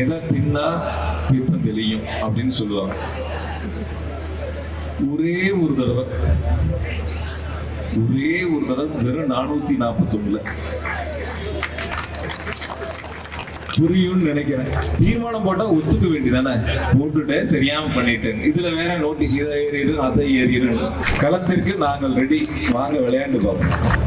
எதை தின்னா பித்தம் தெளியும் அப்படின்னு சொல்லுவாங்க. ஒரே ஒரு தடவை ஒரே ஒரு தடவை வெறும் நானூத்தி நாற்பத்தொன்னுல புரியும்னு நினைக்கிறேன். தீர்மானம் போட்டா ஒத்துக்க வேண்டியதானே? போட்டுட்டேன் தெரியாம பண்ணிட்டேன். இதுல வேற நோட்டீஸ் இதை ஏறிடு அதை ஏறிடு களத்திற்கு நாங்கள் ரெடி வாங்க விளையாண்டு பார்ப்போம்.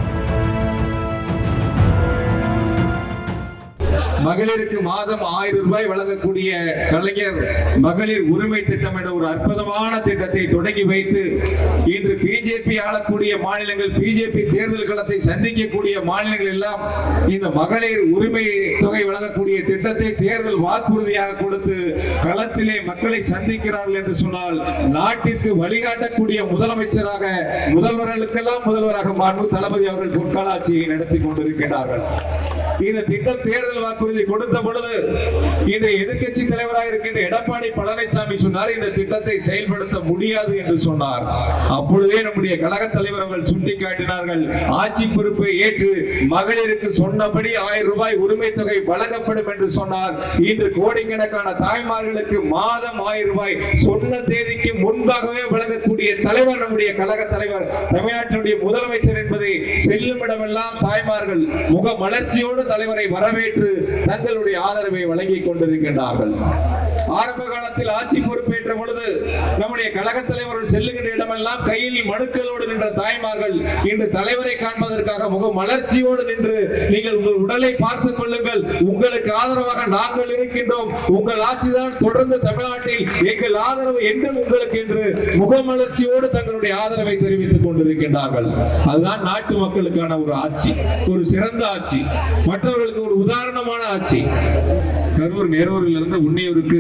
மகளிருக்கு மாதம் ஆயிரம் ரூபாய் வழங்கக்கூடிய கலைஞர் மகளிர் உரிமை திட்டம் என்ற ஒரு அற்புதமான திட்டத்தை தொடங்கி வைத்து இன்று பிஜேபி ஆளக்கூடிய மாநிலங்கள் பிஜேபி தேர்தல் களத்தை சந்திக்கக்கூடிய மாநிலங்கள் எல்லாம் இந்த மகளிர் உரிமை தொகை வழங்கக்கூடிய திட்டத்தை தேர்தல் வாக்குறுதியாக கொடுத்து களத்திலே மக்களை சந்திக்கிறார்கள் என்று சொன்னால் நாட்டிற்கு வழிகாட்டக்கூடிய முதலமைச்சராக முதல்வர்களுக்கெல்லாம் முதல்வராக மாண்பு தளபதி அவர்கள் பொற்காலாட்சியை நடத்தி கொண்டிருக்கிறார்கள் இந்த திட்டம் தேர்தல் வாக்குறுதி கொடுத்த பொழுது இன்றைய எதிர்கட்சி தலைவராக இருக்கின்ற எடப்பாடி பழனிசாமி சொன்னார் இந்த திட்டத்தை செயல்படுத்த முடியாது என்று சொன்னார். அப்பொழுதே நம்முடைய கழக தலைவர் அவர்கள் சுட்டிக்காட்டினார்கள் ஆட்சி பொறுப்பை ஏற்று மகளிருக்கு சொன்னபடி ஆயிரம் ரூபாய் உரிமை தொகை வழங்கப்படும் என்று சொன்னார். இன்று கோடிக்கணக்கான தாய்மார்களுக்கு மாதம் ஆயிரம் ரூபாய் சொன்ன தேதிக்கு முன்பாகவே வழங்கக்கூடிய தலைவர் நம்முடைய கழக தலைவர் தமிழ்நாட்டினுடைய முதலமைச்சர் என்பதை செல்லும் இடமெல்லாம் தாய்மார்கள் முக மலர்ச்சியோடு தலைவரை வரவேற்று தங்களுடைய ஆதரவை வழங்கிக் கொண்டிருக்கின்றார்கள். ஆரம்ப காலத்தில் ஆட்சி பொறுப்பேற்ற பொழுது நம்முடைய கழக தலைவர்கள் செல்லுகின்ற இடமெல்லாம் கையில் மனுக்களோடு நின்ற தாய்மார்கள் இன்று தலைவரை காண்பதற்காக முக மலர்ச்சியோடு நின்று நீங்கள் உங்கள் உடலை பார்த்துக் கொள்ளுங்கள். உங்களுக்கு ஆதரவாக நாங்கள் இருக்கின்றோம். உங்கள் ஆட்சிதான் தொடர்ந்து தமிழ்நாட்டில். எங்கள் ஆதரவு என்றும் உங்களுக்கு என்று முகமலர்ச்சியோடு தங்களுடைய ஆதரவை தெரிவித்துக் கொண்டிருக்கின்றார்கள். அதுதான் நாட்டு மக்களுக்கான ஒரு ஆட்சி ஒரு சிறந்த ஆட்சி. மற்றவர்களுக்கு ஒரு உதாரணமான ஆட்சி. கரூர் நேரூரில் இருந்து உன்னியூருக்கு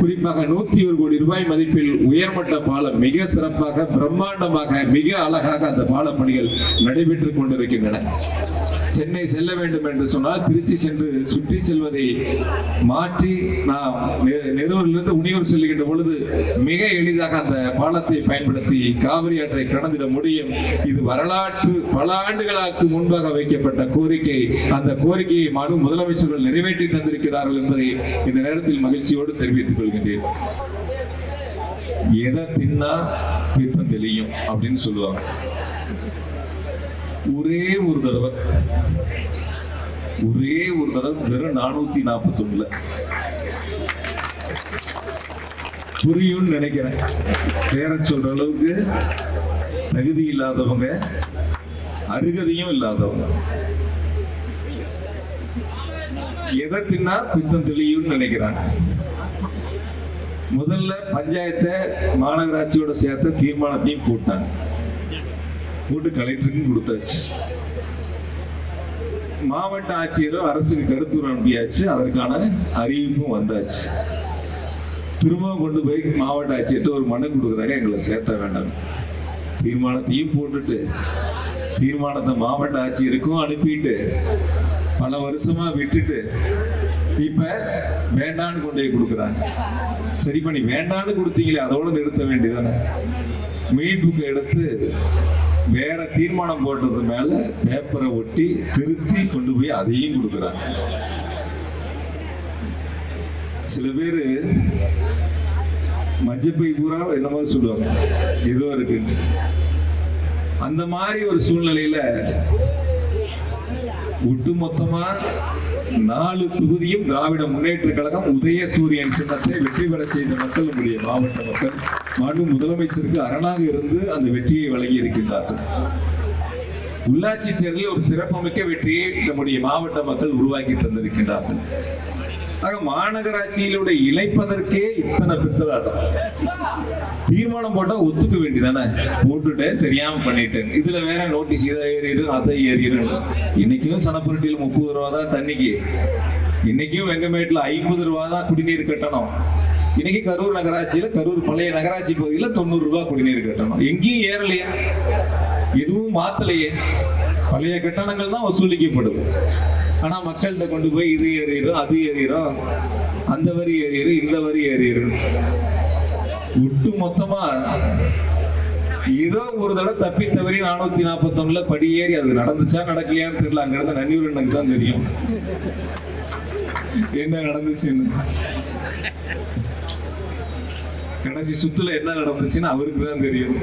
குறிப்பாக நூத்தி ஒரு கோடி ரூபாய் மதிப்பில் உயர்மட்ட பாலம் மிக சிறப்பாக பிரம்மாண்டமாக மிக அழகாக அந்த பால பணிகள் நடைபெற்றுக் கொண்டிருக்கின்றன. சென்னை செல்ல வேண்டும் என்று சொன்னால் திருச்சி சென்று சுற்றி செல்வதை மாற்றி நாம் நெரூரிலிருந்து உனியூர் செல்கின்ற பொழுது மிக எளிதாக அந்த பாலத்தை பயன்படுத்தி காவிரி ஆற்றை கடந்திட முடியும். இது வரலாற்று பல ஆண்டுகளுக்கு முன்பாக வைக்கப்பட்ட கோரிக்கை. அந்த கோரிக்கையை மனு முதலமைச்சர்கள் நிறைவேற்றி தந்திருக்கிறார்கள் என்பதை இந்த நேரத்தில் மகிழ்ச்சியோடு தெரிவித்துக் கொள்கின்றேன். எதை தின்னா பித்தம் தெளியும் அப்படின்னு சொல்லுவாங்க. ஒரே ஒரு தடவை. ஒரே ஒரு தடவை வெறும் நானூத்தி நாற்பத்தி ஒண்ணுல புரியும்னு நினைக்கிறேன். பேர சொல்ற அளவுக்கு தகுதி இல்லாதவங்க அருகதையும் இல்லாதவங்க. எதை தின்னா பித்தம் தெளியும்னு நினைக்கிறாங்க. முதல்ல பஞ்சாயத்தை மாநகராட்சியோட சேர்த்த தீர்மானத்தையும் போட்டாங்க. போட்டு கலெக்டருக்கும் கொடுத்தாச்சு. மாவட்ட ஆட்சியரும் அரசுக்கு கருத்துரு அனுப்பியாச்சு. அதற்கான அறிவிப்பும் வந்தாச்சு. திரும்பவும் கொண்டு போய் மாவட்ட ஆட்சியர்கிட்ட ஒரு மனு கொடுக்குறாங்க. எங்களை சேர்த்த வேண்டாம். தீர்மானத்தையும் போட்டுட்டு தீர்மானத்தை மாவட்ட ஆட்சியருக்கும் அனுப்பிட்டு பல வருஷமா விட்டுட்டு இப்ப வேண்டான்னு கொண்டு போய் கொடுக்குறாங்க. சரி பண்ணி வேண்டான்னு கொடுத்தீங்களே அதோட நிறுத்த வேண்டியதானே மீட்புக்கு எடுத்து வேற தீர்மானம் போட்டது மேல பேப்பரை ஒட்டி திருத்தி கொண்டு போய் அதையும் கொடுக்குறாங்க. சில பேரு மஞ்சப்பை பூரா என்னமோ சொல்லுவாங்க? ஏதோ இருக்கு. அந்த மாதிரி ஒரு சூழ்நிலையில ஒட்டுமொத்தமா நாலு தொகுதியும் திராவிட முன்னேற்ற கழகம் உதயசூரியன் சின்னத்தை வெற்றி பெற செய்த மக்கள் நம்முடைய மாவட்ட மக்கள். மாண்பு முதலமைச்சருக்கு அரணாக இருந்து அந்த வெற்றியை வழங்கி இருக்கின்றார்கள். உள்ளாட்சி தேர்தலில் ஒரு சிறப்புமிக்க வெற்றியை நம்முடைய மாவட்ட மக்கள் உருவாக்கி தந்திருக்கின்றார்கள். ஆக மாநகராட்சியிலுடைய இழைப்பதற்கே இத்தனை பித்தலாட்டம். தீர்மானம் போட்டா ஒத்துக்க வேண்டியதானே? போட்டுட்டேன் தெரியாம பண்ணிட்டேன். இதுல வேற நோட்டீஸ் இதை ஏறிடு அதை ஏறிடு இன்னைக்கும் சனப்புரட்டியில் முப்பது ரூபா தான் தண்ணிக்கு. இன்னைக்கும் வெங்கமேட்டில் ஐம்பது ரூபா தான் குடிநீர் கட்டணம். இன்னைக்கு கரூர் நகராட்சியில கரூர் பழைய நகராட்சி பகுதியில் தொண்ணூறு ரூபாய் குடிநீர் கட்டணம். எங்கேயும் ஏறலையே. எதுவும் மாத்தலையே. பழைய கட்டணங்கள் தான் வசூலிக்கப்படும். ஆனா மக்கள்கிட்ட கொண்டு போய் இது ஏறிடும் அது ஏறிடும் அந்த வரி ஏறிடும் இந்த வரி ஏறிடும் ஒட்டு மொத்தமா ஏதோ ஒரு தடவை தப்பி தவறி நானூத்தி நாற்பத்தொன்னுல படி ஏறி அது நடந்துச்சா நடக்கலையான்னு தெரியல. அங்கிருந்து நன்னியூர் எனக்கு தான் தெரியும். என்ன நடந்துச்சுன்னு. கடைசி சுத்துல என்ன நடந்துச்சுன்னு அவருக்கு தான் தெரியும்.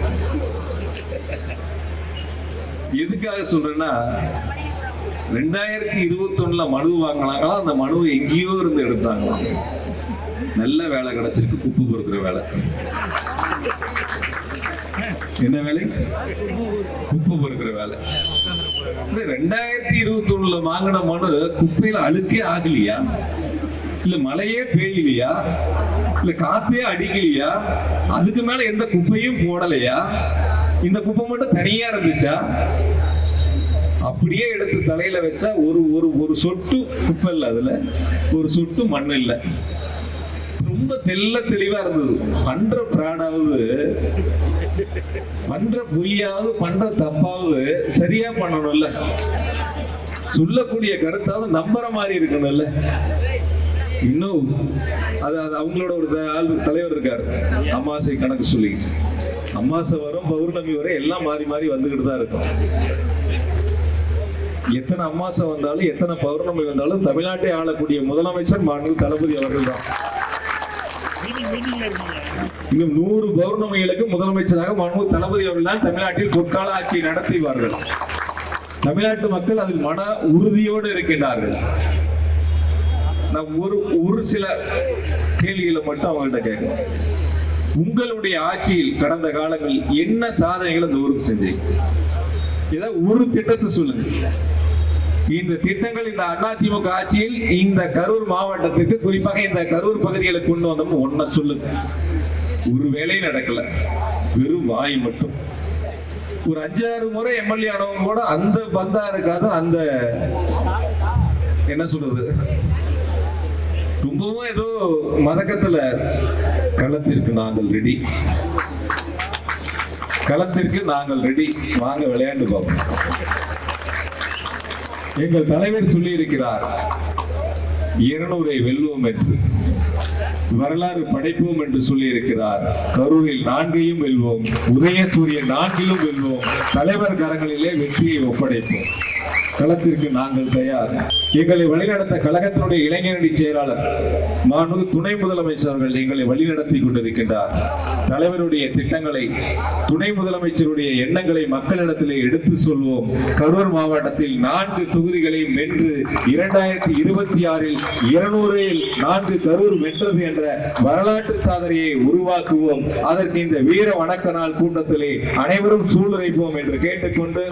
எதுக்காக சொல்றேன்னா ரெண்டாயிரத்தி இருபத்தி ஒண்ணுல மனு வாங்கினாங்களா அந்த மனுவை எங்கேயோ இருந்து எடுத்தாங்களாம். நல்ல வேலை கிடைச்சிருக்கு குப்பு பொறுக்கிற வேலை. என்ன வேலை? குப்பை பொறுக்கிற வேலை. இந்த ரெண்டாயிரத்தி இருபத்தி ஒண்ணுல வாங்கின மனு குப்பையில அழுக்கே ஆகலையா? இல்ல மழையே பெய்யலையா? இல்ல காத்தே அடிக்கலையா? அதுக்கு மேல எந்த குப்பையும் போடலையா? இந்த குப்பை மட்டும் தனியா இருந்துச்சா? அப்படியே எடுத்து தலையில வச்சா ஒரு ஒரு ஒரு சொட்டு குப்பை இல்லை அதுல. ஒரு சொட்டு மண் இல்லை. ரொம்ப தெல்ல தெளிவா இருந்தது. பண்ற பிராடாவது பண்ற புலியாவது பண்ற தப்பாவது சரியா பண்ணணும்ல. சொல்லக்கூடிய கருத்தாவது நம்புற மாதிரி இருக்கணும்ல. இன்னும் அது அது அவங்களோட ஒரு த- ஆள் தலைவர் இருக்காரு. அமாசை கணக்கு சொல்லி. அமாசை வரும் பௌர்ணமி வரை எல்லாம் மாறி மாறி வந்துகிட்டு தான் இருக்கும். எத்தனை அமாசை வந்தாலும் எத்தனை பௌர்ணமி வந்தாலும் தமிழ்நாட்டை ஆளக்கூடிய முதலமைச்சர் மாநில தளபதி அவர்கள் தான். இன்னும் நூறு பௌர்ணமிகளுக்கு முதலமைச்சராக மனு தளபதி அவர்கள் தான் தமிழ்நாட்டில் பொற்கால ஆட்சியை நடத்துவார்கள் தமிழ்நாட்டு மக்கள் அதில் மன உறுதியோடு இருக்கின்றார்கள். நான் ஒரு ஒரு சில கேள்விகளை மட்டும் அவங்கள்ட்ட கேட்கணும் உங்களுடைய ஆட்சியில் கடந்த காலங்களில் என்ன சாதனைகளை அந்த ஊருக்கு செஞ்சீங்க? ஏதாவது ஒரு திட்டத்தை சொல்லுங்க. இந்த திட்டங்கள் இந்த அதிமுக ஆட்சியில் இந்த கரூர் மாவட்டத்திற்கு குறிப்பாக இந்த கரூர் பகுதிகளை கொண்டு வந்தோம் ஒன்ன சொல்லுங்க ஒரு வேலையும் நடக்கல. வெறும் வாய் மட்டும். ஒரு அஞ்சாறு முறை எம்எல்ஏ ஆனவங்க கூட அந்த பந்தா இருக்காது அந்த என்ன சொல்றது? ரொம்பவும் ஏதோ மதக்கத்துல களத்திற்கு நாங்கள் ரெடி களத்திற்கு நாங்கள் ரெடி வாங்க விளையாண்டு பார்ப்போம் எங்கள் தலைவர் சொல்லி இருக்கிறார் இருநூறை வெல்வோம் என்று வரலாறு படைப்போம் என்று சொல்லி இருக்கிறார் கரூரில் நான்கையும் வெல்வோம் உதய சூரியன் நான்கிலும் வெல்வோம். தலைவர் கரங்களிலே வெற்றியை ஒப்படைப்போம். களத்திற்கு நாங்கள் தயார். எங்களை வழிநடத்த கழகத்தினுடைய இளைஞரணி செயலாளர் மாண்பு துணை முதலமைச்சர் அவர்கள் எங்களை வழிநடத்தி கொண்டிருக்கின்றார். தலைவருடைய திட்டங்களை துணை முதலமைச்சருடைய எண்ணங்களை மக்களிடத்திலே எடுத்து சொல்வோம். கரூர் மாவட்டத்தில் நான்கு தொகுதிகளை வென்று இரண்டாயிரத்தி இருபத்தி ஆறில் இருநூறில் நான்கு கரூர் வென்றது என்ற வரலாற்று சாதனையை உருவாக்குவோம். அதற்கு இந்த வீர வணக்க நாள் கூட்டத்திலே அனைவரும் சூழ்நிலைப்போம் என்று கேட்டுக்கொண்டு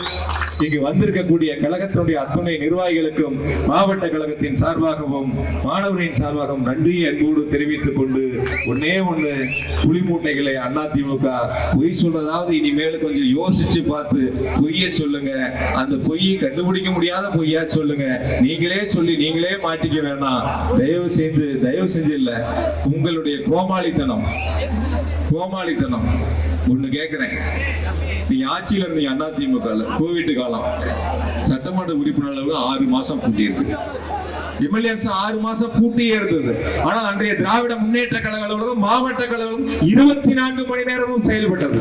இங்கு வந்திருக்கக்கூடிய கழகத்தினுடைய அத்துணை நிர்வாகிகளுக்கும் மாவட்ட கழகத்தின் சார்பாகவும் மாணவரின் சார்பாகவும் நன்றி அன்போடு தெரிவித்துக் கொண்டு ஒன்னே ஒண்ணு புலி மூட்டைகளை அதிமுக பொய் சொல்றதாவது இனிமேல் கொஞ்சம் யோசிச்சு பார்த்து பொய்ய சொல்லுங்க. அந்த பொய்யை கண்டுபிடிக்க முடியாத பொய்யா சொல்லுங்க. நீங்களே சொல்லி நீங்களே மாட்டிக்க வேணாம். தயவு செய்து தயவு செஞ்சு இல்ல. உங்களுடைய கோமாளித்தனம். கோமாளித்தனம். ஒண்ணு கேக்குறேன். நீ ஆட்சியில இருந்தீங்க அண்ணா திமுக கோவிட் காலம். சட்டமன்ற உறுப்பினர் அளவு ஆறு மாசம் பூட்டி இருக்கு எம்எல்ஏஸ் ஆறு மாசம் பூட்டியே இருந்தது. ஆனால் அன்றைய திராவிட முன்னேற்ற கழக அலுவலகம் மாவட்ட கழகம் இருபத்தி நான்கு மணி நேரமும் செயல்பட்டது.